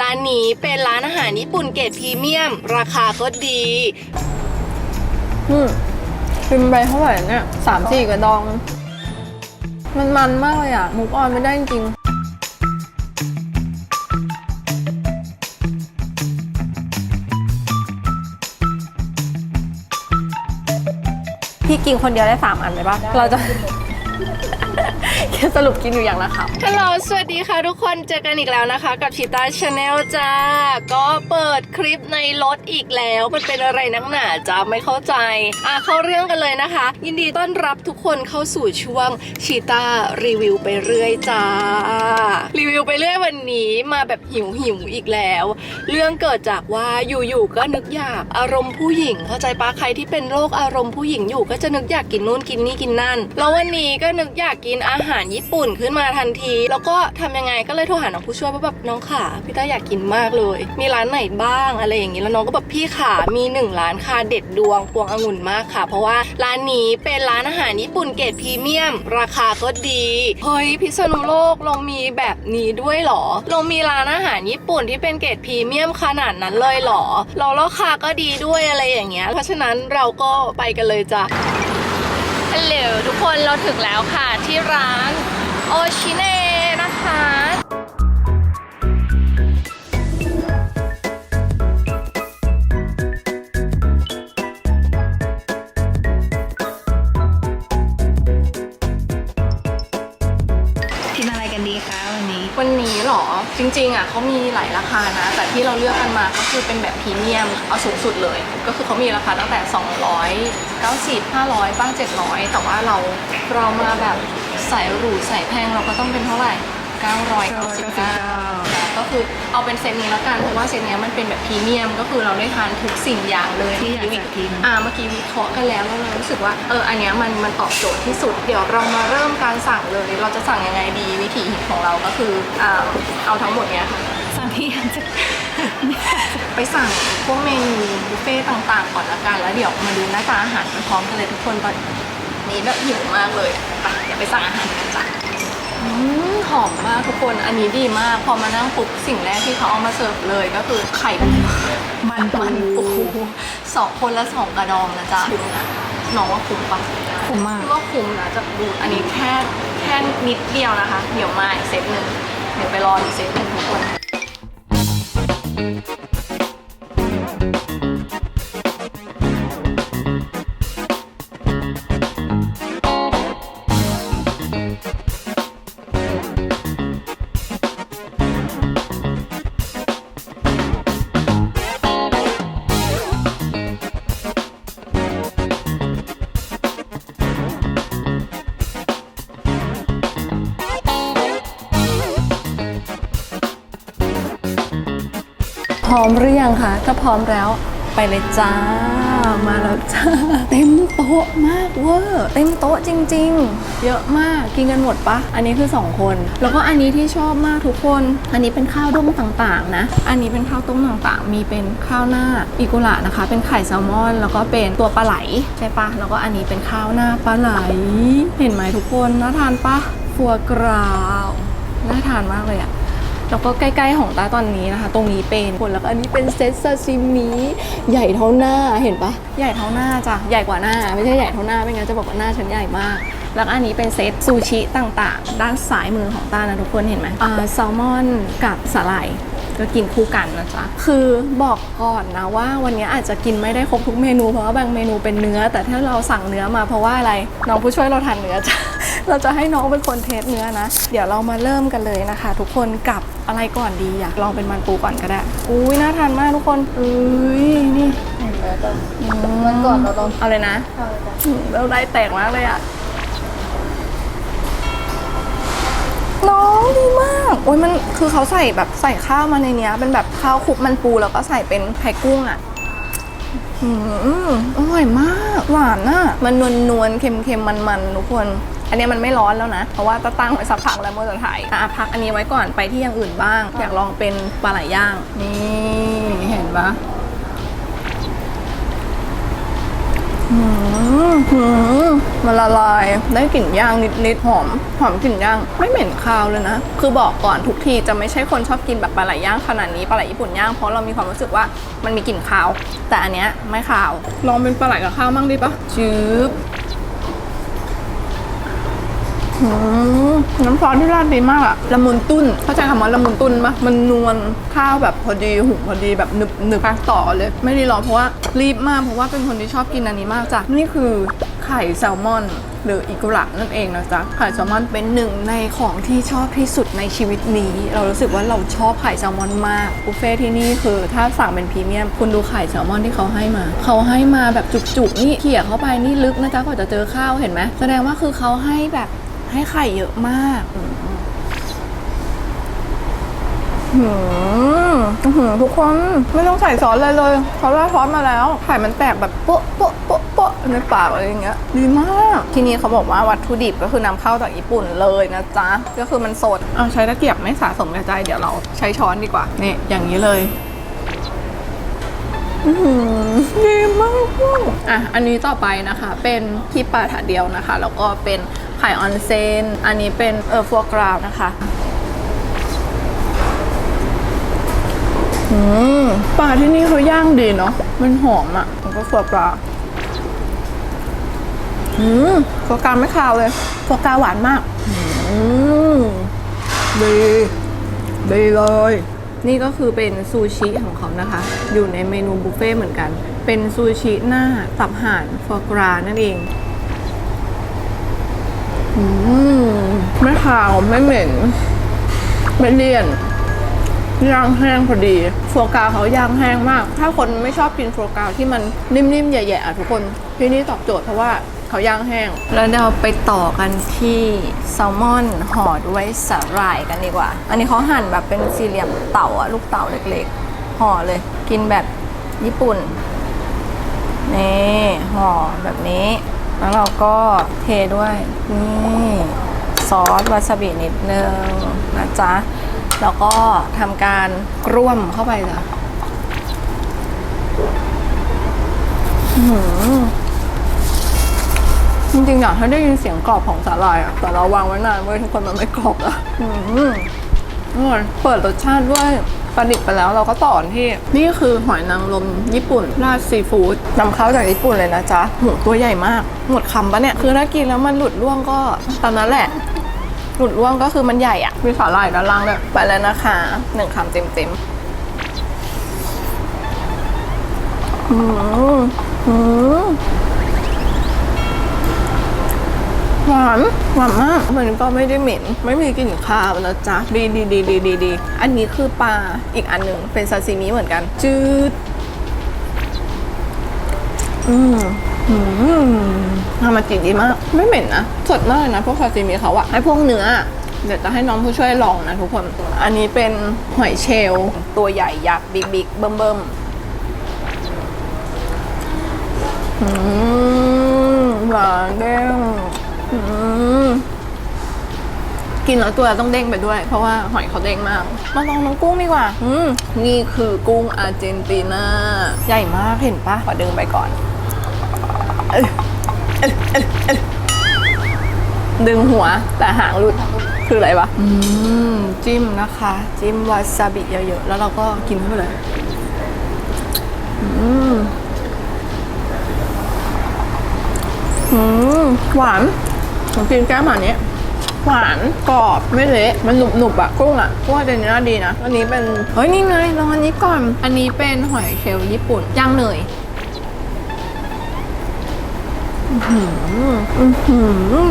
ร้านนี้เป็นร้านอาหารญี่ปุ่นเกรดพรีเมียม ราคาก็ดีอืมกินไปเท่าไหร่เนี่ยสามสี่กระดอง มันมันมากเลยอะมุกออนไม่ได้จริงพี่กินคนเดียวได้สามอันเลยปะเราจะแค่ สรุปกินอยู่อย่างละคำฮัลโหลสวัสดีค่ะทุกคนเจอกันอีกแล้วนะคะ กับชิตาชาแนลจ้า ก็เปิดคลิปในรถอีกแล้ว มันเป็นอะไรนักหนาจ้าไม่เข้าใจ อะเข้าเรื่องกันเลยนะคะ ยินดีต้อนรับทุกคนเข้าสู่ช่วงชิตารีวิวไปเรื่อยจ้า รีวิวไปเรื่อยวันนี้มาแบบหิวหิวอีกแล้ว เรื่องเกิดจากว่าอยู่ๆก็นึกอยากอารมณ์ผู้หญิง เข้าใจปะใครที่เป็นโรคอารมณ์ผู้หญิงอยู่ก็จะนึกอยากกินนู่นกินนี่กินนั่น แล้ววันนี้ก็นึกอยากกินอาหารญี่ปุ่นขึ้นมาทันที แล้วก็ทำยังไงก็เลยโทรหาน้องผู้ช่วยว่าแบบน้องขาพี่ต้าอยากกินมากเลย มีร้านไหนบ้างอะไรอย่างนี้แล้วน้องก็แบบพี่ขามีหนึ่งร้านค่ะเด็ดดวงพวงองุ่นมากค่ะ เพราะว่าร้านนี้เป็นร้านอาหารญี่ปุ่นเกรดพรีเมียม ราคาก็ดีเฮ้ยพิษณุโลกเรามีแบบนี้ด้วยหรอเรามีร้านอาหารญี่ปุ่นที่เป็นเกรดพรีเมียมขนาดนั้นเลยหรอเราราคาก็ดีด้วยอะไรอย่างเงี้ย เพราะฉะนั้นเราก็ไปกันเลยจ้ะ ฮัลโหลทุกคนเราถึงแล้วค่ะที่ร้านโอชิเน่นะคะ ริงๆอะเขามีหลายราคานะ แต่ที่เราเลือกกันมาก็คือเป็นแบบพรีเมียมเอาสูงสุดเลย ก็คือเขามีราคาตั้งแต่ 290 500 บ้าง 700 แต่ว่าเราเรามาแบบใส่หรูใส่แพงเราก็ต้องเป็นเท่าไหร่ 999 ก็คือเอาเป็นเซตนี้ละกันเพราะว่าเซตเนี้ยมันเป็นแบบพรีเมียม ก็คือเราได้ทานทุกสิ่งอย่างเลยที่อยากจะกินอ่าเมื่อกี้วิเคราะห์กันแล้วแล้วเรารู้สึกว่าเอออันเนี้ยมันมันตอบโจทย์ที่สุดเดี๋ยวเรามาเริ่มการสั่งเลย เราจะสั่งยังไงดีวิธีฮิตของเราก็คืออ่าเอาทั้งหมดเนี้ยค่ะสั่งที่ยังจะไปสั่งพวกเมนูบุฟเฟ่ต์ต่างๆก่อนละกันแล้วเดี๋ยวมาดูหน้าตาอาหารพร้อมกันเลยทุกคนตอนนี้แบบหิวมากเลยไปเดี๋ยวไปสั่งอาหารกันจ้ะอืม หอมมากทุกคน อันนี้ดีมาก พอมานั่งปุ๊บสิ่งแรกที่เขาเอามาเสิร์ฟเลยก็คือไข่มันปูมันปูสองคนละสองกระดองนะจ๊ะคุ้มนะน้องว่าคุ้มปะคุ้มมากก็คุ้มนะจะดูอันนี้แค่แค่นิดเดียวนะคะ เดี๋ยวมาอีกเซตหนึ่งเดี๋ยวไปรออีกเซตหนึ่งทุกคน ร้อมหรือยังคะถ้าพร้อมแล้วไปเลยจ้า มาแล้วจ้า เต็มโต๊ะมากเวอร์เต็มโต๊ะจริง ๆ เยอะมากกินกันหมดปะอันนี้คือ 2 คน แล้วก็อันนี้ที่ชอบมากทุกคน อันนี้เป็นข้าวต้มต่างๆ นะ อันนี้เป็นข้าวต้มต่างๆ มีเป็นข้าวหน้าอิกุระนะคะ เป็นไข่แซลมอน แล้วก็เป็นตัวปลาไหลใช่ปะแล้วก็อันนี้เป็นข้าวหน้าปลาไหล เห็นไหมทุกคนน่าทานปะฟัวกราวน่าทานมากเลยอะ แล้วก็ใกล้ๆของตาตอนนี้นะคะ ตรงนี้เป็นคนแล้วก็อันนี้เป็นเซตซาซิมิใหญ่เท่าหน้าเห็นปะใหญ่เท่าหน้าจ้ะใหญ่กว่าหน้า ไม่ใช่ใหญ่เท่าหน้าไม่งั้นจะบอกว่าหน้าฉันใหญ่มากแล้วก็อันนี้เป็นเซตซูชิต่างๆ ด้านซ้ายมือของตานะทุกคนเห็นไหมอ่าแซลมอนกับสาหร่ายก็กินคู่กันนะจ๊ะ คือบอกก่อนนะว่าวันนี้อาจจะกินไม่ได้ครบทุกเมนูเพราะว่าบางเมนูเป็นเนื้อ แต่ถ้าเราสั่งเนื้อมาเพราะว่าอะไรน้องผู้ช่วยเราทานเนื้อจ้ะ เราจะให้น้องเป็นคนเทสเนื้อนะ เดี๋ยวเรามาเริ่มกันเลยนะคะ ทุกคนกับอะไรก่อนดีอยากลองเป็นมันปูก่อนก็ได้ อุ้ยน่าทานมากทุกคนอุ้ยนี่มันก่อนเราต้องอะไรนะอืมเราได้แตกมากเลยอะน้องดีมาก โอ้ยมันคือเขาใส่แบบใส่ข้าวมาในเนี้ย เป็นแบบข้าวคลุกมันปูแล้วก็ใส่เป็นไข่กุ้งอะอืมอร่อยมาก หวานน่ะ มันนวลนวลๆเค็มเค็มมันมันๆทุกคน อันนี้มันไม่ร้อนแล้วนะ เพราะว่าตะตั้งไว้สักพักแล้วเมื่อจะถ่ายอะพักอันนี้ไว้ก่อนไปที่อย่างอื่นบ้าง อยากลองเป็นปลาไหลย่าง นี่เห็นปะหืมหืมมันละลายได้กลิ่นย่างนิดๆหอมหอมกลิ่นย่างไม่เหม็นคาวเลยนะ คือบอกก่อนทุกทีจะไม่ใช่คนชอบกินแบบปลาไหลย่างขนาดนี้ปลาไหลญี่ปุ่นย่างเพราะเรามีความรู้สึกว่ามันมีกลิ่นคาว แต่อันเนี้ยไม่คาว ลองเป็นปลาไหลกับข้าวมั่งดีปะจืบหืม น้ำซอสที่ราดดีมากอะละมุนตุ้น เข้าใจคำว่าละมุนตุ้นปะมันนวลข้าวแบบพอดีหุงพอดีแบบหนึบหนึบต่อเลย ไม่ได้รอเพราะว่ารีบมากเพราะว่าเป็นคนที่ชอบกินอันนี้มากจ้ะนี่คือไข่แซลมอนหรืออิกุระนั่นเองนะจ๊ะไข่แซลมอนเป็นหนึ่งในของที่ชอบที่สุดในชีวิตนี้ เรารู้สึกว่าเราชอบไข่แซลมอนมากบุฟเฟ่ที่นี่คือ ถ้าสั่งเป็นพรีเมียมคุณดูไข่แซลมอนที่เขาให้มา เขาให้มาแบบจุกๆนี่เขี่ยเข้าไปนี่ลึกนะจ๊ะกว่าจะเจอข้าวเห็นไหมแสดงว่าคือเขาให้แบบ ให้ไข่เยอะมากอืมหืมอื้อหือทุกคนไม่ต้องใส่ซอสเลยเลยเขาราดซอสมาแล้ว ไข่มันแตกแบบโป๊ะโป๊ะโป๊ะโป๊ะในปากอะไรอย่างเงี้ย ดีมาก ที่นี่เขาบอกว่าวัตถุดิบก็คือนำเข้าจากญี่ปุ่นเลยนะจ๊ะ ก็คือมันสดเอาใช้ตะเกียบไม่สะสมกระจายเดี๋ยวเราใช้ช้อนดีกว่า นี่อย่างนี้เลยอื้อหือดีมากอะ อันนี้ต่อไปนะคะ เป็นที่ปลาถาเดียวนะคะ แล้วก็เป็น ไข่ออนเซน อันนี้เป็นเออฟัวกราวนะคะอืมปลาที่นี่เขาย่างดีเนาะ มันหอมอะ่ะมันก็ฟัวกราอืมฟัวกราไม่คาวเลยฟัวกราหวานมาก อืมดีดีเลย นี่ก็คือเป็นซูชิของเขานะคะ อยู่ในเมนูบุฟเฟ่ต์เหมือนกัน เป็นซูชิหน้าตับห่านฟัวกรานั่นเอง ไม่คาวไม่เหม็น ไม่เลี่ยนย่างแห้งพอดีฟัวกาเขาย่างแห้งมาก ถ้าคนไม่ชอบกินฟัวกาที่มันนิ่มๆใหญ่ๆอะทุกคน ที่นี่ตอบโจทย์เพราะว่าเขาย่างแห้ง แล้วเราไปต่อกันที่แซลมอนห่อด้วยสาหร่ายกันดีกว่า อันนี้เขาหั่นแบบเป็นสี่เหลี่ยมเต่าอะลูกเต่าเล็กๆห่อเลย กินแบบญี่ปุ่นนี่ห่อแบบนี้ แล้วเราก็เทด้วยนี่ซอสวาซาบินิดนึงนะจ๊ะ แล้วก็ทำการกร่วมเข้าไปจ้ะหือจริงๆอยากให้ได้ยินเสียงกรอบของสาหร่ายอะ แต่เราวางไว้นานไว้ยทุกคนมันไม่กรอบอะอืมอร่อยเปิดรสชาติด้วย ปลาดิบไปแล้วเราก็ต่อที่นี่คือหอยนางรมญี่ปุ่น ราดซีฟู้ดนำเข้าจากญี่ปุ่นเลยนะจ๊ะหมูตัวใหญ่มาก หมดคำปะเนี่ย คือถ้ากินแล้วมันหลุดร่วงก็ตามนั้นแหละ หลุดร่วงก็คือมันใหญ่อะมีสาหร่ายด้านล่างด้วยไปแล้วนะคะหนึ่งคำเต็มเต็มๆอืมอืม หวานหวานมากมันก็ไม่ได้เหม็น ไม่มีกลิ่นคาวนะจ๊ะดีดีดีดีดีดีอันนี้คือปลาอีกอันหนึ่งเป็นซาซิมิเหมือนกัน จืดอืมอืมฮามาจิดีมาก ไม่เหม็นนะสดมากเลยนะพวกซาซิมิเขาอะไอพวกเนื้อเดี๋ยวจะให้น้องผู้ช่วยลองนะทุกคน อันนี้เป็นหอยเชลล์ตัวใหญ่ยักษ์บิ๊กบิ๊กเบิ่มเบิ่มอืมหวานเด้ กินแล้วตัวต้องเด้งไปด้วย เพราะว่าหอยเขาเด้งมาก มาลองน้องกุ้งดีกว่าอืมนี่คือกุ้งอาร์เจนตินาใหญ่มากเห็นปะขอดึงไปก่อน ดึงหัวแต่หางหลุดคืออะไรวะอืมจิ้มนะคะ จิ้มวาซาบิเยอะๆ แล้วเราก็กินเข้าไปเลยอืมอืมหวานผมกินแก้มอันนี้ หวานกรอบไม่เละมันหนุบหนุบอะกุ้งอะกุ้งอาจจะน่าดีนะอันนี้เป็นเฮ้ยนี่ไงลองอันนี้ก่อน อันนี้เป็นหอยเชลล์ญี่ปุ่นย่างเนยอื้อหือ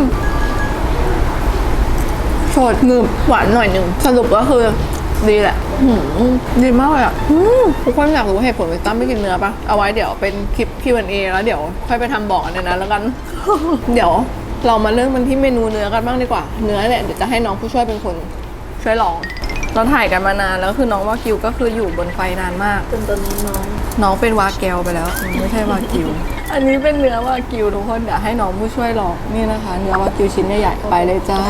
สดหนึบหวานหน่อยหนึ่งสรุปก็คือดีแหละดีมากเลยอะทุกคนอยากรู้เหตุผลวิตั้มไม่กินเนื้อปะเอาไว้เดี๋ยวเป็นคลิป Q&A แล้วเดี๋ยวค่อยไปทำบอกอันในนั้นแล้วกัน เดี๋ยว เรามาเริ่มกันที่เมนูเนื้อกันบ้างดีกว่า เนื้อเนี่ยเดี๋ยวจะให้น้องผู้ช่วยเป็นคนช่วยลอง เราถ่ายกันมานานแล้วคือน้องวากิวก็คืออยู่บนไฟนานมาก จนตอนนี้น้อง น้องเป็นวาแกวไปแล้ว ไม่ใช่วากิว อันนี้เป็นเนื้อวากิวทุกคนเดี๋ยวให้น้องผู้ช่วยลองนี่นะคะ เนื้อวากิวชิ้นใหญ่ๆไปเลยจ้า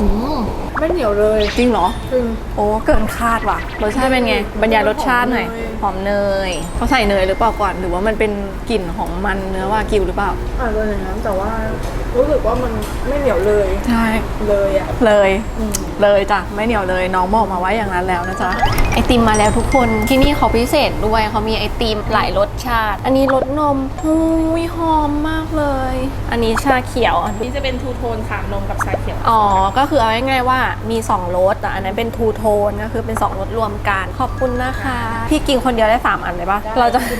อืม ไม่เหนียวเลยจริงเหรอ จริง โอ้เกินคาดว่ะรสชาติเป็นไง บรรยายรสชาติหน่อยหอมเนยเขาใส่เนยหรือเปล่าก่อนหรือว่ามันเป็นกลิ่นของมันเนื้อวากิวหรือเปล่าอาจจะอย่างนั้นแต่ว่า รู้สึกว่ามันไม่เหนียวเลยใช่เลยอะ เลยอืม เลยจ้ะไม่เหนียวเลยน้องบอกมาไว้อย่างนั้นแล้วนะจ๊ะไอติมมาแล้วทุกคนที่นี่เขาพิเศษด้วยเขามีไอติมหลายรสชาติ อันนี้รสนมหุยหอมมากเลย อันนี้ชาเขียว นี่จะเป็นทูโทนค่ะนมกับชาเขียว อ๋อ ก็คือเอาง่ายๆว่ามี2รสแต่อันนั้นเป็นทูโทนก็คือเป็น2รสรวมกัน ขอบคุณนะคะ พี่กินคนเดียวได้ 3 อันเลยปะเราจะแค่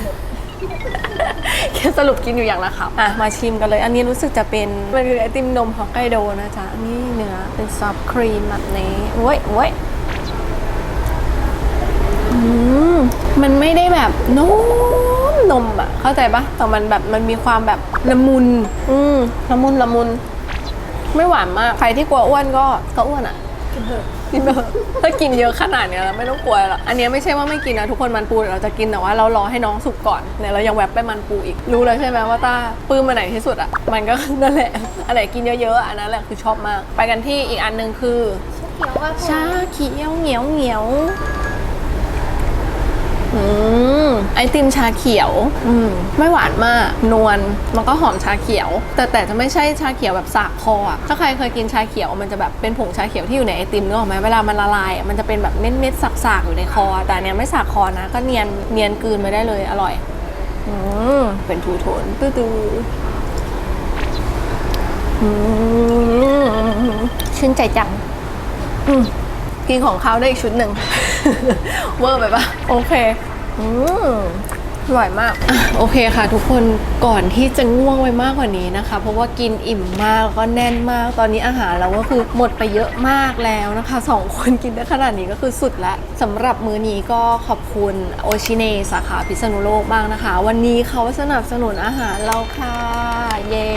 สรุปกินอยู่อย่างละครับอะมาชิมกันเลย อันนี้รู้สึกจะเป็นมันคือไอติมนมฮอกไกโดนะจ๊ะนี่เนื้อเป็นซอฟต์ครีมแบบนี้โว้ยโว้ยอืมมันไม่ได้แบบนมนมอะเข้าใจปะแต่มันแบบมันมีความแบบละมุน อืมละมุนละมุน ไม่หวานมาก ใครที่กลัวอ้วนก็ก็อ้วนอะกินเถอะ กินเถอะถ้ากินเยอะขนาดเนี้ยแล้วไม่ต้องกลัวหรอกอันเนี้ยไม่ใช่ว่าไม่กินนะทุกคนมันปูเดี๋ยวเราจะกินแต่ว่าเรารอให้น้องสุกก่อนเนี่ยเรายังแวบไปมันปูอีกรู้แล้วใช่ไหมว่าต้าปลื้มมาไหนที่สุดอะมันก็นั่นแหละอันไหนกินเยอะๆอะอันนั้นแหละคือชอบมาก ไปกันที่อีกอันหนึงคือชาเขียวเหนียวเหนียวอืมไอติมชาเขียวอืมไม่หวานมาก นวลมันก็หอมชาเขียว แต่แต่จะไม่ใช่ชาเขียวแบบสากคออะถ้าใครเคยกินชาเขียวมันจะแบบเป็นผงชาเขียวที่อยู่ในไอติมนึกออกไหมเวลามันละลายอะมันจะเป็นแบบเม็ดเม็ดๆสากๆอยู่ในคอ แต่อันเนี้ยไม่สากคอนะ ก็เนียนเนียนกลืนไปได้เลยอร่อยอืมเป็นทูโทนตื้อๆอืมชื่นใจจังอืมกินของเขาได้อีกชุดหนึ่ง เวอร์ไปปะโอเค อืม อร่อยมากอโอเคค่ะ ทุกคนก่อนที่จะง่วงไปมากกว่านี้นะคะ เพราะว่ากินอิ่มมากแล้วก็แน่นมาก ตอนนี้อาหารเราก็คือหมดไปเยอะมากแล้วนะคะสองคนกินได้ขนาดนี้ก็คือสุดละสำหรับมื้อนี้ก็ขอบคุณโอชิเนสาขาพิษณุโลกบ้างนะคะ วันนี้เขาสนับสนุนอาหารเราค่ะ เย้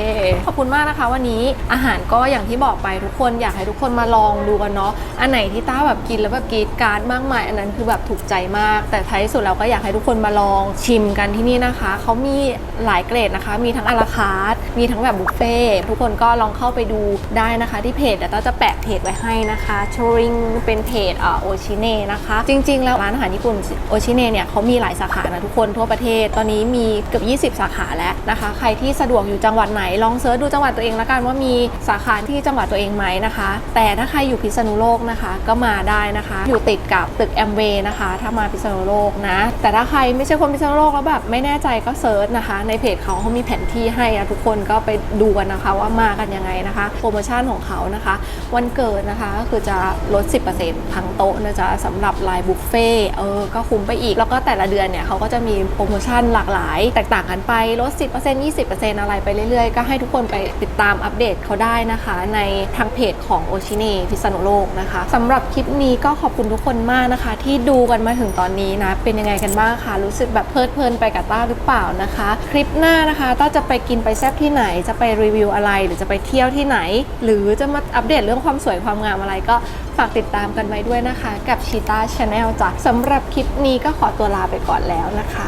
ขอบคุณมากนะคะ วันนี้อาหารก็อย่างที่บอกไปทุกคนอยากให้ทุกคนมาลองดูกันเนาะอันไหนที่ต้าแบบกินแล้วแบบกรีดกราร์ดมากมาย อันนั้นคือแบบถูกใจมาก แต่ท้ายสุดเราก็อยากให้ทุกคนมาลองชิมกันที่นี่นะคะ เขามีหลายเกรดนะคะ มีทั้งอาราคาร์ทมีทั้งแบบบุฟเฟ่ทุกคนก็ลองเข้าไปดูได้นะคะที่เพจเดี๋ยวต้าจะแปะเพจไว้ให้นะคะโชริงเป็นเพจโอชิเน่นะคะ จริง ๆ แล้วร้านอาหารญี่ปุ่นโอชิเน่เนี่ยเขามีหลายสาขานะทุกคนทั่วประเทศ ตอนนี้มีเกือบ 20 สาขาแล้วนะคะ ใครที่สะดวกอยู่จังหวัดไหนลองเซิร์ชดูจังหวัดตัวเองล้วกันว่ามีสาขาที่จังหวัดตัวเองไหมนะคะ แต่ถ้าใครอยู่พิษณุโลกนะคะก็มาได้นะคะ อยู่ติดกับตึกแอมเวย์นะคะ ถ้ามาพิษณุโลกนะ แต่ถ้าใครไม่ใช่คนพิษณุโลกแล้วแบบไม่แน่ใจก็เซิร์ชนะคะ ในเพจเขาเขามีแผนที่ให้นะทุกคนก็ไปดูกันนะคะว่ามากันยังไงนะคะ โปรโมชั่นของเขานะคะ วันเกิดนะคะก็คือจะลด 10%ทั้งโต๊ะนะจ๊ะสำหรับลน์บุฟเฟ่เออก็คุ้มไปอีก แล้วก็แต่ละเดือนเนี่ยเขาก็จะมีโปรโมชั่นหลากหลาย แตกต่างกันไปลด 10% 20%อะไรไปเรื่อยๆ ก็ให้ทุกคนไปติดตามอัปเดตเขาได้นะคะ ในทางเพจของโอชิเน่พิษณุโลกนะคะสำหรับคลิปนี้ก็ขอบคุณทุกคนมากนะคะ ที่ดูกันมาถึงตอนนี้นะเป็นยังไงกันบ้างคะรู้สึกแบบเพลิดเพลินไปกับต้าหรือเปล่านะคะ คลิปหน้านะคะต้าจะไปกินไปแซบที่ไหน จะไปรีวิวอะไร หรือจะไปเที่ยวที่ไหน หรือจะมาอัปเดตเรื่องความสวยความงามอะไรก็ฝากติดตามกันไว้ด้วยนะคะ กับชีตาชาแนลจ้ะสำหรับคลิปนี้ก็ขอตัวลาไปก่อนแล้วนะคะ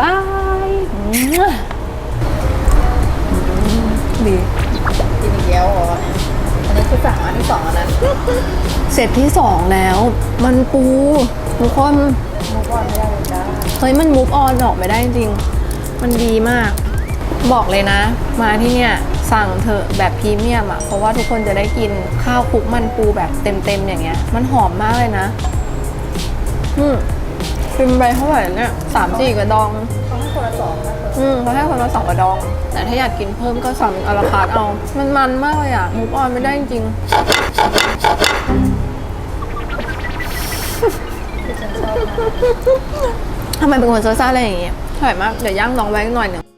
บายมั่วดีกินอีกแล้วเหรออันนี้คือสั่งอันที่สองอันนั้นเสร็จที่สองแล้ว มันปู ทุกคนมุกออนไม่ได้เลยจ้าเฮ้ยมันมูฟออนออกไม่ได้จริง มันดีมาก บอกเลยนะ มาที่เนี่ยสั่งเถอะแบบพรีเมียมอะ เพราะว่าทุกคนจะได้กินข้าวคลุกมันปูแบบเต็มๆอย่างเงี้ย มันหอมมากเลยนะ อืมชิมไปเท่าไหร่เนี่ยสามสี่กระดองเขาให้คนละสองนะอืมเขาให้คนละสองกระดอง แต่ถ้าอยากกินเพิ่มก็สั่งอาราคาร์ทเอา มันมันมากเลยอะมูฟออนไม่ได้จริง ทำไมเป็นคนซ่าๆอะไรอย่างเงี้ยอร่อยมาก เดี๋ยวย่างน้องไว้หน่อยหนึ่ง